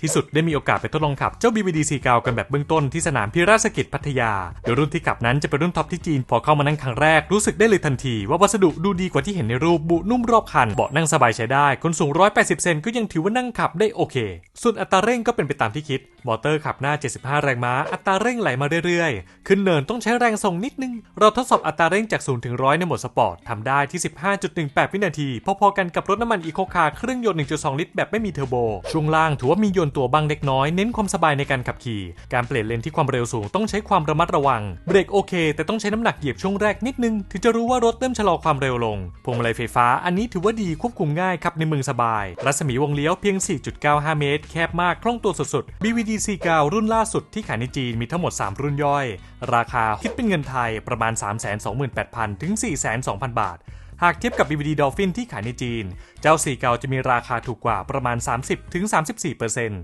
ที่สุดได้มีโอกาสไปทดลองขับเจ้า BVD C9 กันแบบเบื้องต้นที่สนามพิราชกิจพัทยา โดยรุ่นที่ขับนั้นจะเป็นรุ่นท็อปที่จีน พอเข้ามานั่งครั้งแรกรู้สึกได้เลยทันที ว่าวัสดุดูดีกว่าที่เห็นในรูปบุนุ่มรอบคัน เบาะนั่งสบายใช้ได้ คนสูง 180 เซนก็ยังถือว่านั่งขับได้โอเค ส่วนอัตราเร่งก็เป็นไปตามที่คิด มอเตอร์ขับหน้า 75 แรงม้า อัตราเร่งไหลมาเรื่อยๆ ขึ้นเนินต้องใช้แรงส่งนิดนึง เราทดสอบอัตราเร่งจาก0ถึง100ในโหมดสปอร์ตทำได้ที่ 15.18 วินาที พอๆกันกับรถน้ำมันอีโคคาร์เครื่องยนต์ 1.2 ลิตรแบบไม่มีเทอร์โบช่วงล่างถือว่ามียนตัวบ้างเล็กน้อยเน้นความสบายในการขับขี่ การเปลี่ยนเลนที่ความเร็วสูงต้องใช้ความระมัดระวัง เบรกโอเค แต่ต้องใช้น้ำหนักเหยียบช่วงแรกนิดนึง ถึงจะรู้ว่ารถเริ่มชะลอความเร็วลง พวงมาลัยไฟฟ้าอันนี้ถือว่าดีควบคุมง่ายขับในเมืองสบาย รัศมีวงเลี้ยวเพียง 4.95 เมตร แคบมากคล่องตัวสุดๆ BVD C9 รุ่นล่าสุดที่ขายในจีนมีทั้งหมด 3 รุ่นย่อย ราคาคิดเป็นเงินไทยประมาณ 328,000 ถึง 420,000 บาท หากเทียบกับ BVD Dolphin ที่ขายในจีน เจ้าสีเก่าจะมีราคาถูกกว่าประมาณ 30-34%